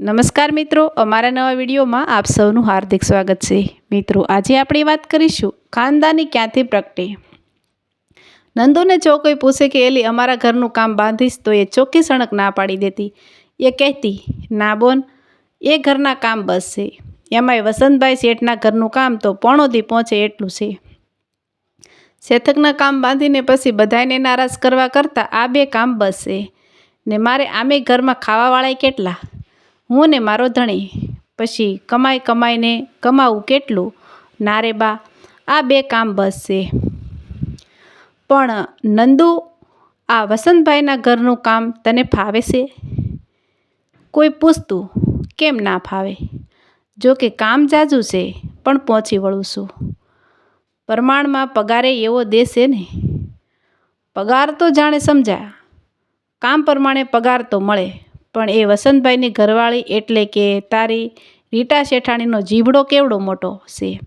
નમસ્કાર મિત્રો, અમારા નવા વિડીયોમાં આપ સૌનું હાર્દિક સ્વાગત છે. મિત્રો, આજે આપણે વાત કરીશું ખાનદાની ક્યાંથી પ્રગટે? નંદુને જો કોઈ પૂછે કે, એલી, અમારા ઘરનું કામ બાંધીશ તો એ ચોખ્ખી સણક ના પાડી દેતી. એ કહેતી, ના બોન, એ ઘરના કામ બસ છે. એમાંય વસંતભાઈ શેઠના ઘરનું કામ તો પોણોથી પહોંચે એટલું છે. શેથકના કામ બાંધીને પછી બધાને નારાજ કરવા કરતાં આ બે કામ બસ છે. ને મારે આમે ઘરમાં ખાવાવાળાય કેટલા? હું ને મારો ધણી. પછી કમાઈ કમાઈને કમાવું કેટલું? ના રે બા, આ બે કામ બસ છે. પણ નંદુ, આ વસંતભાઈના ઘરનું કામ તને ફાવે છે? કોઈ પૂછતું, કેમ ના ફાવે? જો કે કામ જાજુ છે, પણ પહોંચી વળું છું. પ્રમાણમાં પગારે એવો દેશે ને. પગાર તો જાણે સમજાય. કામ પ્રમાણે પગાર તો મળે. પણ એ વસંતભાઈની ઘરવાળી એટલે કે તારી રીટા શેઠાણીનો જીભડો કેવડો મોટો છે?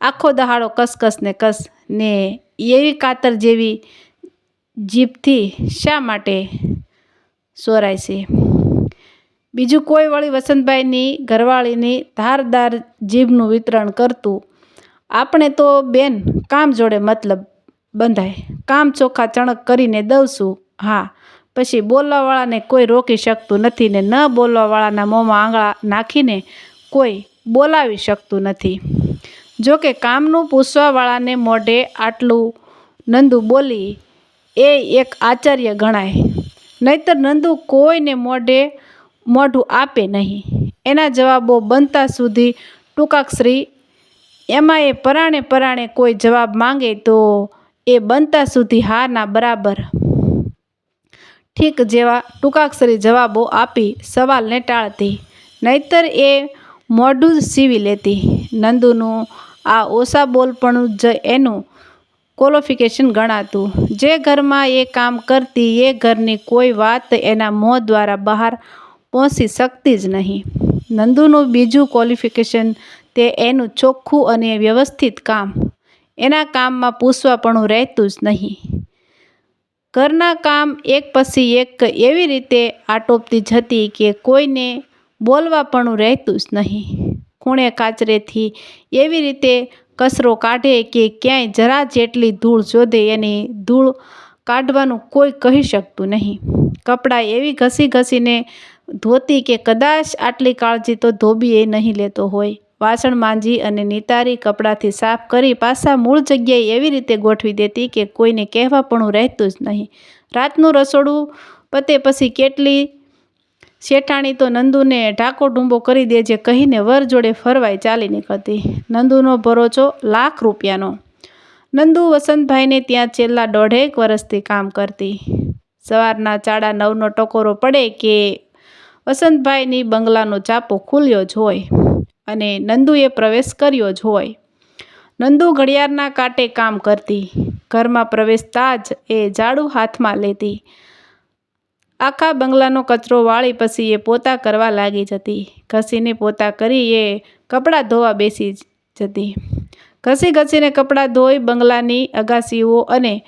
આખો દહાડો કસકસ ને કસ ને એવી કાતર જેવી જીભથી શા માટે સોરાય છે? બીજું કોઈ વળી વસંતભાઈની ઘરવાળીની ધારદાર જીભનું વિતરણ કરતું આપણે તો બેન કામ જોડે મતલબ બંધાય. કામ ચોખ્ખા ચણક કરીને દઉં છું. હા પછી બોલવાવાળાને કોઈ રોકી શકતું નથી ને ન બોલવાવાળાના મોંમાં આંગળા નાખીને કોઈ બોલાવી શકતું નથી. જો કે કામનું પૂછવાવાળાને મોઢે આટલું નંદુ બોલી એ એક આચાર્ય ગણાય. નહીતર નંદુ કોઈને મોઢે મોઢું આપે નહીં. એના જવાબો બનતા સુધી ટૂંકાક્ષરી એમાં એ પરાણે પરાણે કોઈ જવાબ માંગે તો એ બનતા સુધી હા ના બરાબર. ઠીક જેવા ટૂંકાક્ષરી જવાબો આપી સવાલને ટાળતી. નહીતર એ મોઢું જ સીવી લેતી. નંદુનું આ ઓછા બોલપણું જ એનું ક્વોલિફિકેશન ગણાતું. જે ઘરમાં એ કામ કરતી એ ઘરની કોઈ વાત એના મોં દ્વારા બહાર પહોંચી શકતી જ નહીં. નંદુનું બીજું ક્વોલિફિકેશન તે એનું ચોખ્ખું અને વ્યવસ્થિત કામ. એના કામમાં પૂછવાપણું રહેતું જ નહીં. ઘરના કામ એક પછી એક એવી રીતે આટોપતી જતી કે કોઈને બોલવાપણું રહેતું જ નહીં. ખૂણે કાચરેથી એવી રીતે કચરો કાઢે કે ક્યાંય જરા જેટલી ધૂળ શોધે એની ધૂળ કાઢવાનું કોઈ કહી શકતું નહીં. કપડાં એવી ઘસી ઘસીને ધોતી કે કદાચ આટલી કાળજી તો ધોબી એ નહીં લેતો હોય. વાસણ માંજી અને નિતારી કપડાંથી સાફ કરી પાછા મૂળ જગ્યાએ એવી રીતે ગોઠવી દેતી કે કોઈને કહેવાપણું રહેતું જ નહીં. રાતનું રસોડું પતે પછી કેટલી શેઠાણી તો નંદુને ઢાકો ઢૂંબો કરી દેજે કહીને વર જોડે ફરવાય ચાલી નીકળતી. નંદુનો ભરોચો લાખ રૂપિયાનો. નંદુ વસંતભાઈને ત્યાં છેલ્લા દોઢેક વર્ષથી કામ કરતી. સવારના ચાડા નવનો ટકોરો પડે કે વસંતભાઈની બંગલાનો ચાપો ખુલ્યો જ હોય. અને નંદુએ પ્રવેશ કર્યો જ હોય. નંદુ ઘડિયાળના કાંટે કામ કરતી, ઘરમાં પ્રવેશતા જ એ ઝાડુ હાથમાં લેતી. આખા બંગલાનો કચરો વાળી પછી એ પોતા કરવા લાગી જતી. ઘસીને પોતા કરી એ કપડાં ધોવા બેસી જતી. ઘસી ઘસીને કપડાં ધોઈ બંગલાની અગાસીઓ અને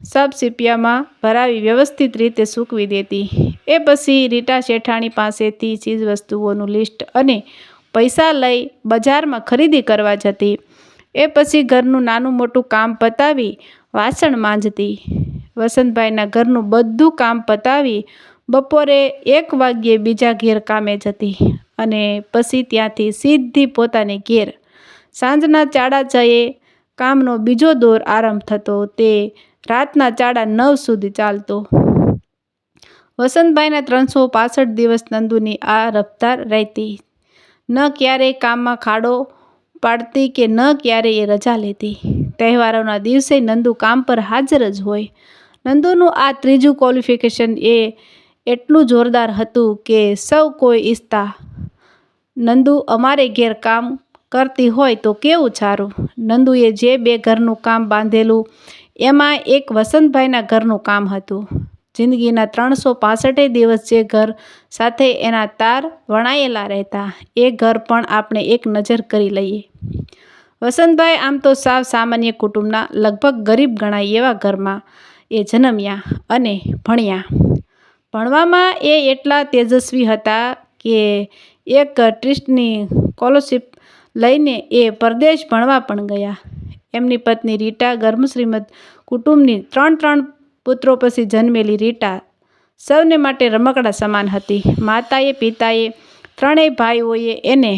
સબસીપિયામાં ભરાવી વ્યવસ્થિત રીતે સૂકવી દેતી. એ પછી રીટા શેઠાણી પાસેથી ચીજવસ્તુઓનું લિસ્ટ અને પૈસા લઈ બજારમાં ખરીદી કરવા જતી. એ પછી ઘરનું નાનું મોટું કામ પતાવી વાસણ માંજતી. વસંતભાઈના ઘરનું બધું કામ પતાવી બપોરે એક વાગ્યે બીજા ઘેર કામે જતી અને પછી ત્યાંથી સીધી પોતાની ઘેર. સાંજના ચાડા જઈએ કામનો બીજો દોર આરંભ થતો તે રાતના ચાડા નવ સુધી ચાલતો. વસંતભાઈના ત્રણસો પાસઠ દિવસ નંદુની આ રફતાર રહેતી. ન ક્યારેય કામમાં ખાડો પાડતી કે ન ક્યારેય એ રજા લેતી. તહેવારોના દિવસે નંદુ કામ પર હાજર જ હોય. નંદુનું આ ત્રીજું ક્વોલિફિકેશન એ એટલું જોરદાર હતું કે સૌ કોઈ ઈચ્છતા, નંદુ, અમારે ઘેર કામ કરતી હોય તો કેવું સારું નંદુએ જે બે ઘરનું કામ બાંધેલું, એમાં એક વસંતભાઈના ઘરનું કામ હતું. જિંદગીના ત્રણસો પાસઠે દિવસ જે ઘર સાથે એના તાર વણાયેલા રહેતા, એ ઘર પણ આપણે એક નજર કરી લઈએ. વસંતભાઈ આમ તો સાવ સામાન્ય કુટુંબના લગભગ ગરીબ ગણાય એવા ઘરમાં એ જન્મ્યા અને ભણ્યા. ભણવામાં એ એટલા તેજસ્વી હતા કે એક ટ્રિસ્ટની સ્કોલરશીપ લઈને એ પરદેશ ભણવા પણ ગયા. એમની પત્ની રીટા ગર્મ શ્રીમદ કુટુંબની ત્રણ ત્રણ પુત્રો પછી જન્મેલી રીટા સૌને માટે રમકડા સમાન હતી. માતાએ, પિતાએ, ત્રણેય ભાઈઓએ એને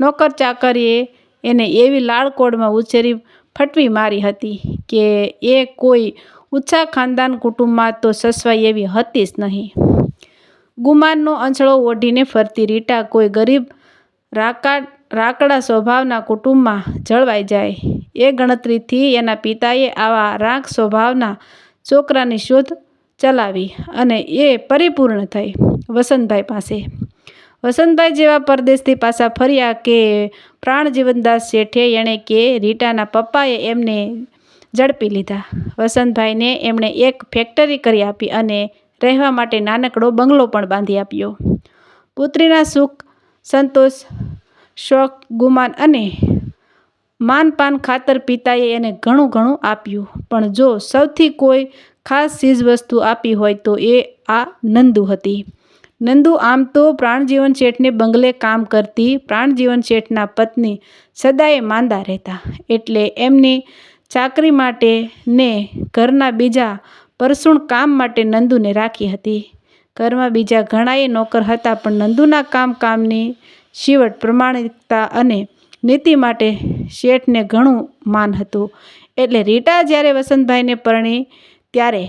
નોકર ચાકરીએ એને એવી લાળકોડમાં ઉછેરી ફટવી મારી હતી કે એ કોઈ ઊંચા ખાનદાન કુટુંબમાં તો સસવાઈ એવી હતી જ નહીં. ગુમાનનો અંચળો ઓઢીને ફરતી રીટા કોઈ ગરીબ રાકા, રાકડા સ્વભાવના કુટુંબમાં જળવાઈ જાય. એ ગણતરીથી એના પિતાએ આવા રાંક સ્વભાવના છોકરાની શોધ ચલાવી અને એ પરિપૂર્ણ થઈ વસંતભાઈ પાસે. વસંતભાઈ જેવા પરદેશથી પાછા ફર્યા કે પ્રાણ જીવનદાસ શેઠે એણે કે રીટાના પપ્પાએ એમને ઝડપી લીધા. વસંતભાઈને એમણે એક ફેક્ટરી કરી આપી અને રહેવા માટે નાનકડો બંગલો પણ બાંધી આપ્યો. પુત્રીના સુખ, સંતોષ શોખ ગુમાન અને માનપાન ખાતર પિતાએ એને ઘણું ઘણું આપ્યું. પણ જો સૌથી કોઈ ખાસ ચીજવસ્તુ આપી હોય તો એ આ નંદુ હતી. નંદુ આમ તો પ્રાણજીવન શેઠને બંગલે કામ કરતી, પ્રાણજીવન શેઠના પત્ની સદાય માંદા રહેતા. એટલે એમની ચાકરી માટે ને ઘરના બીજા પરસુણ કામ માટે નંદુને રાખી હતી. ઘરમાં બીજા ઘણાએ નોકર હતા, પણ નંદુના કામ કામની શિવટ પ્રમાણિકતા અને નીતિ માટે શેઠને ઘણું માન હતું. એટલે રીટા જ્યારે વસંતભાઈને પરણી, ત્યારે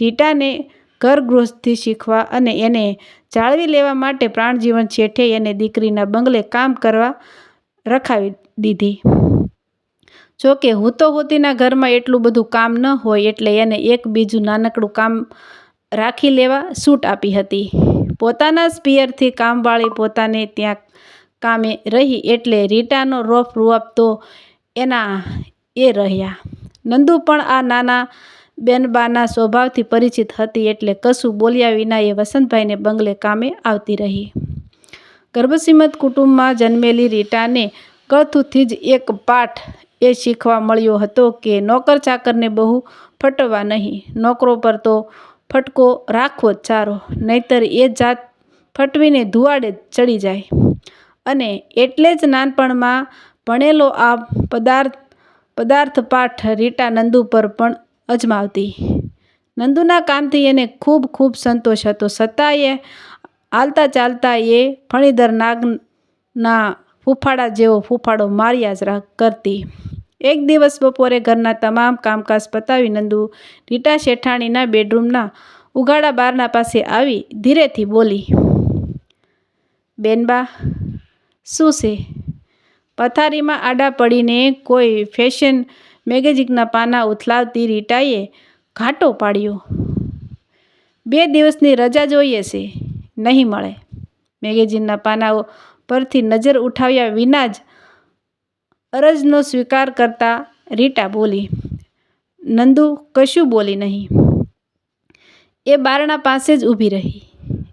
રીટાને ઘર ગૃહસ્થી શીખવા અને એને જાળવી લેવા માટે પ્રાણજીવન શેઠે એને દીકરીના બંગલે કામ કરવા રખાવી દીધી. જોકે હુતો હુતીના ઘરમાં એટલું બધું કામ ન હોય, એટલે એને એક બીજું નાનકડું કામ રાખી લેવા છૂટ આપી હતી. પોતાના સ્પિયરથી કામવાળી પોતાને ત્યાં કામે રહી એટલે રીટાનો રોફ રૂઆપ તો એના એ રહ્યા. નંદુ પણ આ નાના બેનબાના સ્વભાવથી પરિચિત હતી એટલે કશું બોલ્યા વિના એ વસંતભાઈને બંગલે કામે આવતી રહી. ગર્ભશ્રીમદ કુટુંબમાં જન્મેલી રીટાને કથુથી જ એક પાઠ એ શીખવા મળ્યો હતો કે નોકર ચાકરને બહુ ફટવા નહીં. નોકરો પર તો ફટકો રાખવો જ સારો, નહીતર એ જાત ફટવીને ધુવાડે ચડી જાય. અને એટલે જ નાનપણમાં ભણેલો આ પદાર્થ પદાર્થ પાઠ રીટા નંદુ પર પણ અજમાવતી. નંદુના કામથી એને ખૂબ ખૂબ સંતોષ હતો. છતાંય હાલતા ચાલતા એ ફણીધર નાગના ફૂફાડા જેવો ફૂફાડો માર્યા જ કરતી. એક દિવસ બપોરે ઘરના તમામ કામકાજ પતાવી નંદુ રીટા શેઠાણીના બેડરૂમના ઉઘાડા બારના પાસે આવી ધીરેથી બોલી, બેનબા શું છે? પથારીમાં આડા પડીને કોઈ ફેશન મેગેઝિનના પાના ઉથલાવતી રીટાએ ઘાટો પાડ્યો. બે દિવસની રજા જોઈએ છે. નહીં મળે. મેગેઝિનના પાનાઓ પરથી નજર ઉઠાવ્યા વિના જ અરજનો સ્વીકાર કરતા રીટા બોલી, નંદુ, કશું બોલી નહીં. એ બારણા પાસે જ ઊભી રહી.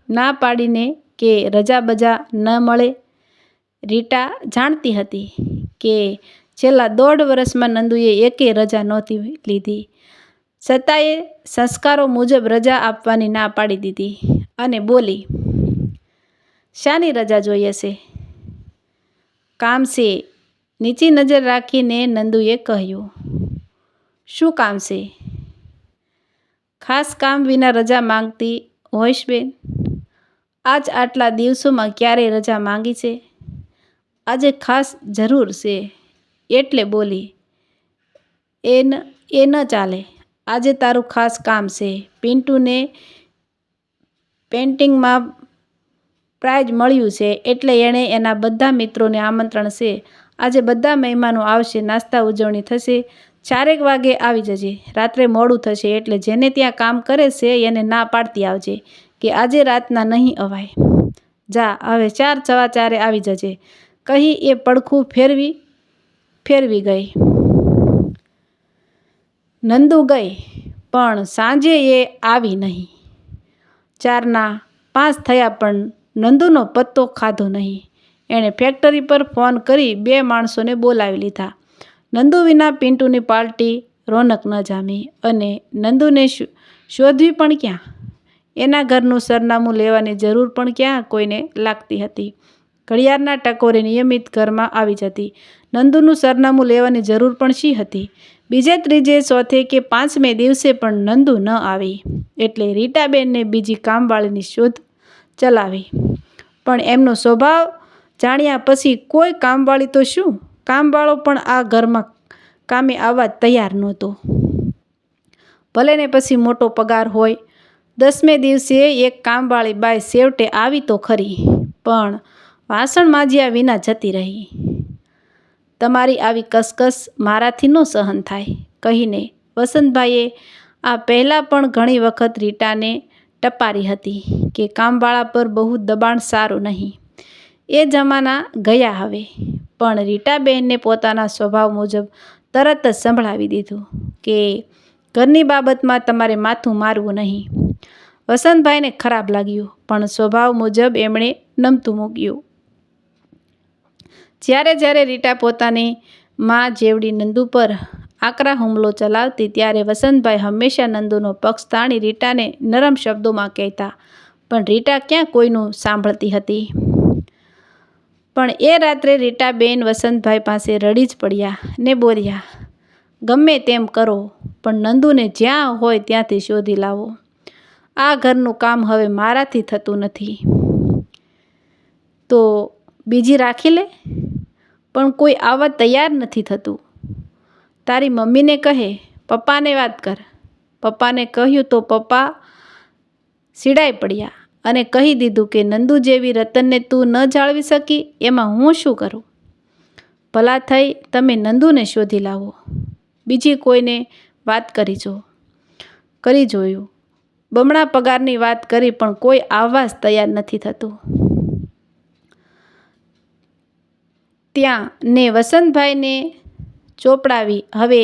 ના પાડીને કે રજા બજા ન મળે રીટા જાણતી હતી કે છેલ્લા દોઢ વર્ષમાં નંદુએ એકેય રજા નહોતી લીધી. છતાંય સંસ્કારો મુજબ રજા આપવાની ના પાડી દીધી અને બોલી, શાની રજા જોઈએ છે કામ છે નીચી નજર રાખીને નંદુએ કહ્યું, શું કામ છે ખાસ કામ વિના રજા માંગતી હોઈશ બેન. આજ આટલા દિવસોમાં ક્યારેય રજા માંગી છે? આજે ખાસ જરૂર છે, એટલે બોલી. એ ન એ ન ચાલે. આજે તારું ખાસ કામ છે. પિન્ટુને પેઇન્ટિંગમાં પ્રાઇઝ મળ્યું છે, એટલે એણે એના બધા મિત્રોને આમંત્રણ છે. આજે બધા મહેમાનો આવશે, નાસ્તા ઉજવણી થશે. ચારેક વાગે આવી જજે. રાત્રે મોડું થશે, એટલે જેને ત્યાં કામ કરે છે, એને ના પાડતી આવજે, કે આજે રાતના નહીં અવાય. જા, હવે ચાર સવા ચારે આવી જજે. કહી એ પડખું ફેરવી ફેરવી ગઈ. નંદુ ગઈ, પણ સાંજે એ આવી નહીં. ચારના પાંચ થયા પણ નંદુનો પત્તો ખાધો નહીં. એણે ફેક્ટરી પર ફોન કરી બે માણસોને બોલાવી લીધા. નંદુ વિના પિન્ટુની પાર્ટી રોનક ન જામી અને નંદુને શોધવી પણ ક્યાં? એના ઘરનું સરનામું લેવાની જરૂર પણ ક્યાં કોઈને લાગતી હતી? ઘડિયાળના ટકોરે નિયમિત ઘરમાં આવી જતી. નંદુનું સરનામું લેવાની જરૂર પણ શી હતી? બીજે ત્રીજે ચોથે કે પાંચમે દિવસે પણ નંદુ ન આવી. એટલે રીટાબેનને બીજી કામવાળીની શોધ ચલાવી. પણ એમનો સ્વભાવ જાણ્યા પછી કોઈ કામવાળી તો શું? કામવાળો પણ આ ઘરમાં કામે આવવા તૈયાર નહોતો. ભલે ને પછી મોટો પગાર હોય, દસમે દિવસે એક કામવાળી બાઈ છેવટે આવી તો ખરી. પણ વાસણ માજ્યા વિના જતી રહી. તમારી આવી કસકસ મારાથી ન સહન થાય. કહીને વસંતભાઈએ આ પહેલાં પણ ઘણી વખત રીટાને ટપારી હતી કે કામવાળા પર બહુ દબાણ સારું નહીં. એ જમાના ગયા હવે. પણ રીટાબહેનને પોતાના સ્વભાવ મુજબ તરત જ સંભળાવી દીધું કે ઘરની બાબતમાં તમારે માથું મારવું નહીં. વસંતભાઈને ખરાબ લાગ્યું, પણ સ્વભાવ મુજબ એમણે નમતું મૂક્યું. જ્યારે જ્યારે રીટા પોતાની મા જેવડી નંદુ પર આકરા હુમલો ચલાવતી ત્યારે વસંતભાઈ હંમેશા નંદુનો પક્ષ તાણી રીટાને નરમ શબ્દોમાં કહેતા, પણ રીટા ક્યાં કોઈનું સાંભળતી હતી? પણ એ રાત્રે રીટાબેન વસંતભાઈ પાસે રડી જ પડ્યા ને બોલ્યા, ગમે તેમ કરો, પણ નંદુને જ્યાં હોય ત્યાંથી શોધી લાવો. આ ઘરનું કામ હવે મારાથી થતું નથી. તો બીજી રાખી લે? પણ કોઈ આવવા તૈયાર નથી થતું. તારી મમ્મીને કહે, પપ્પાને વાત કર. પપ્પાને કહ્યું તો પપ્પા સીડાઈ પડ્યા અને કહી દીધું કે, નંદુ જેવી રતનને તું ન જાળવી શકી, એમાં હું શું કરું? ભલા થઈ તમે નંદુને શોધી લાવો. બીજી કોઈને વાત કરી જો. કરી જોયું. બમણા પગારની વાત કરી પણ કોઈ આવવા તૈયાર નથી થતું. ત્યાં ને વસંતભાઈને ચોપડાવી, હવે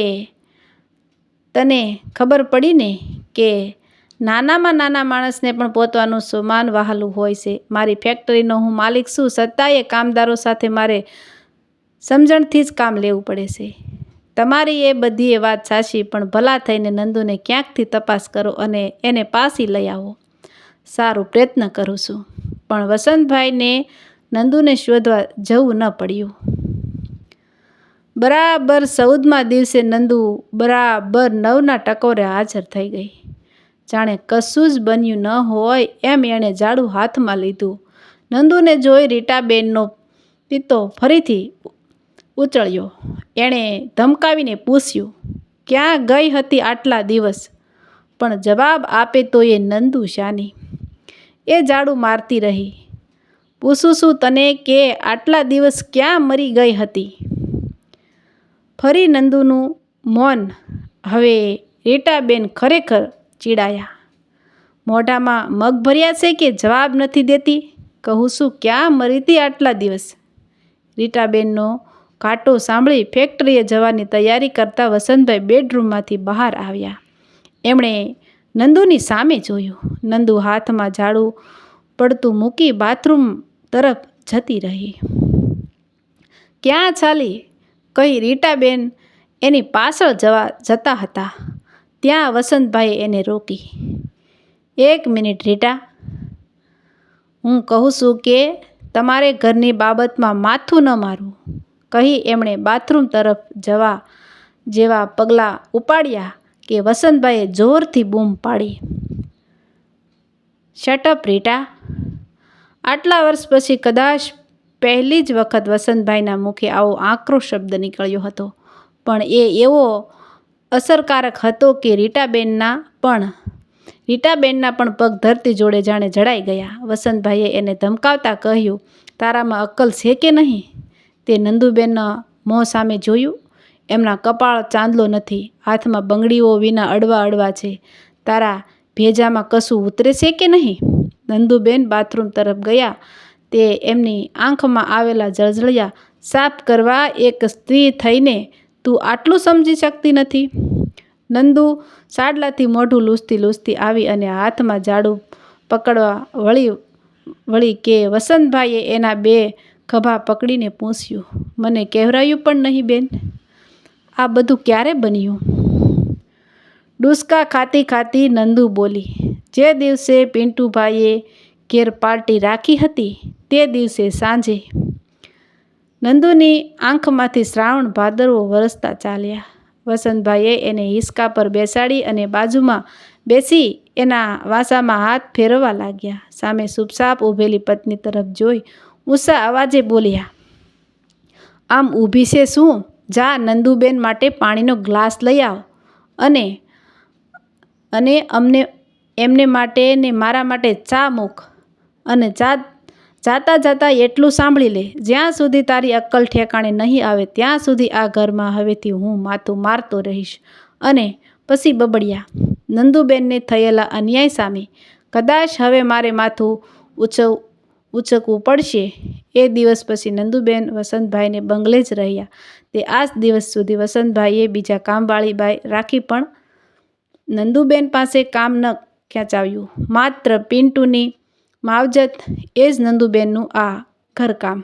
તને ખબર પડી ને કે નાનામાં નાના માણસને પણ પોતાનું સમાન વહાલું હોય છે. મારી ફેક્ટરીનો હું માલિક છું છતાંય કામદારો સાથે મારે સમજણથી જ કામ લેવું પડે છે. તમારી એ બધી એ વાત સાચી, પણ ભલા થઈને નંદુને ક્યાંકથી તપાસ કરો અને એને પાસી લઈ આવો. સારું પ્રયત્ન કરું છું. પણ વસંતભાઈને નંદુને શોધવા જવું ન પડ્યું. બરાબર સૌદમાં દિવસે નંદુ બરાબર નવના ટકોરે હાજર થઈ ગઈ. જાણે કશું જ બન્યું ન હોય એમ એણે ઝાડુ હાથમાં લીધું. નંદુને જોઈ રીટાબેનનો પિત્તો ફરીથી ઉચળ્યો. એણે ધમકાવીને પૂછ્યું, ક્યાં ગઈ હતી આટલા દિવસ? પણ જવાબ આપે તો એ નંદુ શાની. એ ઝાડુ મારતી રહી. શું તને કે આટલા દિવસ ક્યાં મરી ગઈ હતી? ફરી નંદુનું મૌન હવે રીટાબેન ખરેખર ચીડાયા. મોઢામાં મગ ભર્યા છે કે જવાબ નથી દેતી? કહું છું, ક્યાં મરી હતી આટલા દિવસ? રીટાબેનનો કાંટો સાંભળી ફેક્ટરીએ જવાની તૈયારી કરતા વસંતભાઈ બેડરૂમમાંથી બહાર આવ્યા. એમણે નંદુની સામે જોયું. નંદુ હાથમાં ઝાડુ પડતું મૂકી બાથરૂમ તરફ જતી રહી. ક્યાં ચાલી? કહી રીટાબેન એની પાછળ જવા જતા હતા. ત્યાં વસંતભાઈએ એને રોકી. એક મિનિટ રીટા. હું કહું છું કે તમારે ઘરની બાબતમાં માથું ન મારવું. કહી એમણે બાથરૂમ તરફ જવા જેવા પગલાં ઉપાડ્યા કે વસંતભાઈએ જોરથી બૂમ પાડી. શટઅપ રીટા. આટલા વર્ષ પછી કદાચ પહેલી જ વખત વસંતભાઈના મુખે આવો આકરો શબ્દ નીકળ્યો હતો. પણ એ એવો અસરકારક હતો કે રીટાબેનના પણ રીટાબેનના પણ પગ ધરતી જોડે જાણે જડાઈ ગયા. વસંતભાઈએ એને ધમકાવતા કહ્યું, તારામાં અક્કલ છે કે નહીં? તે નંદુબેનના મોં સામે જોયું. એમના કપાળ ચાંદલો નથી. હાથમાં બંગડીઓ વિના અડવા અડવા છે. તારા ભેજામાં કશું ઉતરે છે કે નહીં? નંદુબેન બાથરૂમ તરફ ગયા. તે એમની આંખમાં આવેલા જળજળિયા સાફ કરવા એક સ્ત્રી થઈને, તું આટલું સમજી શકતી નથી? નંદુ સાડલાથી મોઢું લૂસતી લૂસતી આવી અને હાથમાં ઝાડુ પકડવા વળી વળી કે, વસંતભાઈએ એના બે ખભા પકડીને પૂછ્યું, મને કહેવરાયું પણ નહીં બેન? આ બધું ક્યારે બન્યું? ડુસકા ખાતી ખાતી નંદુ બોલી, જે દિવસે પિન્ટુભાઈએ ઘેર પાર્ટી રાખી હતી, તે દિવસે સાંજે. નંદુની આંખમાંથી શ્રાવણ ભાદરવો વરસતા ચાલ્યા. વસંતભાઈએ એને હિસકા પર બેસાડી અને બાજુમાં બેસી એના વાસામાં હાથ ફેરવવા લાગ્યા. સામે સુપસાપ ઊભેલી પત્ની તરફ જોઈ ઊંચા અવાજે બોલ્યા, આમ ઊભી છે શું? જા નંદુબેન માટે પાણીનો ગ્લાસ લઈ આવ. અને અને અમને, એમને માટે ને મારા માટે ચા મૂક અને જા જાતા જાતા એટલું સાંભળી લે. જ્યાં સુધી તારી અક્કલ ઠેકાણે નહીં આવે, ત્યાં સુધી આ ઘરમાં હવેથી હું માથું મારતો રહીશ. અને પછી બબડ્યા, નંદુબેનને થયેલા અન્યાય સામે કદાચ હવે મારે માથું ઉછવ ઉચકવું પડશે. એ દિવસ પછી નંદુબેન વસંતભાઈને બંગલે જ રહ્યા. તે આજ દિવસ સુધી વસંતભાઈએ બીજા કામવાળી બાઈ રાખી પણ નંદુબેન પાસે કામ ન ખેંચાવ્યું. માત્ર પિન્ટુની માવજત એ જ નંદુબેનનું આ ઘરકામ.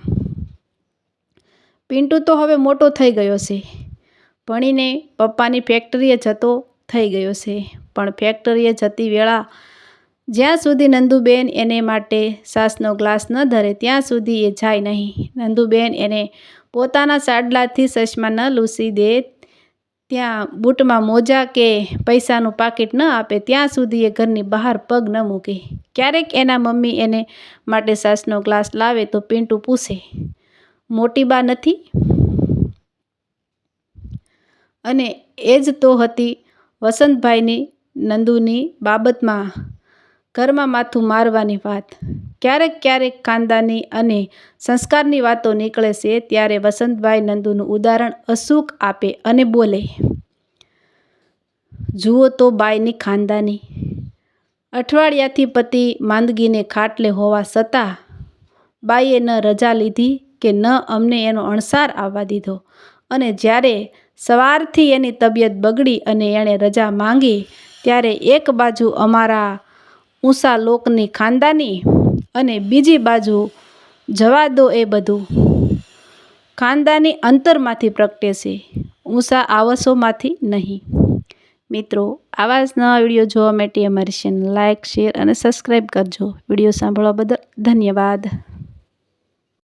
પિન્ટુ તો હવે મોટો થઈ ગયો છે. ભણીને પપ્પાની ફેક્ટરીએ જતો થઈ ગયો છે. પણ ફેક્ટરીએ જતી વેળા જ્યાં સુધી નંદુબેન એને માટે સાસનો ગ્લાસ ન ધરે ત્યાં સુધી એ જાય નહીં. નંદુબેન એને પોતાના સાડલાથી ચશ્મા ન લૂસી દે ત્યાં બૂટમાં મોજા કે પૈસાનું પાકીટ ન આપે, ત્યાં સુધી એ ઘરની બહાર પગ ન મૂકે. ક્યારેક એના મમ્મી એને માટે સાસનો ગ્લાસ લાવે તો પિન્ટુ પૂછે, મોટી બા નથી? અને એ જ તો હતી વસંતભાઈની નંદુની બાબતમાં ઘરમાં માથું મારવાની વાત. ક્યારેક ક્યારેક ખાનદાની અને સંસ્કારની વાતો નીકળે છે ત્યારે વસંતભાઈ નંદુનું ઉદાહરણ અસુખ આપે અને બોલે. જુઓ તો બાઈની ખાનદાની. અઠવાડિયાથી પતિ માંદગીને ખાટલે હોવા છતાં બાઈએ ન રજા લીધી કે ન અમને એનો અણસાર આવવા દીધો. અને જ્યારે સવારથી એની તબિયત બગડી અને એણે રજા માંગી, ત્યારે એક બાજુ અમારા ઊંચા લોકની ખાનદાની અને બીજી બાજુ જવા દો એ બધું. ખાનદાની અંતરમાંથી પ્રગટે છે. ઊંસા આવાસોમાંથી નહીં. મિત્રો, આવા જ નવા વીડિયો જોવા માટે અમારી ચેનલ લાઇક શેર અને સબસ્ક્રાઈબ કરજો. વીડિયો સાંભળવા બદલ ધન્યવાદ.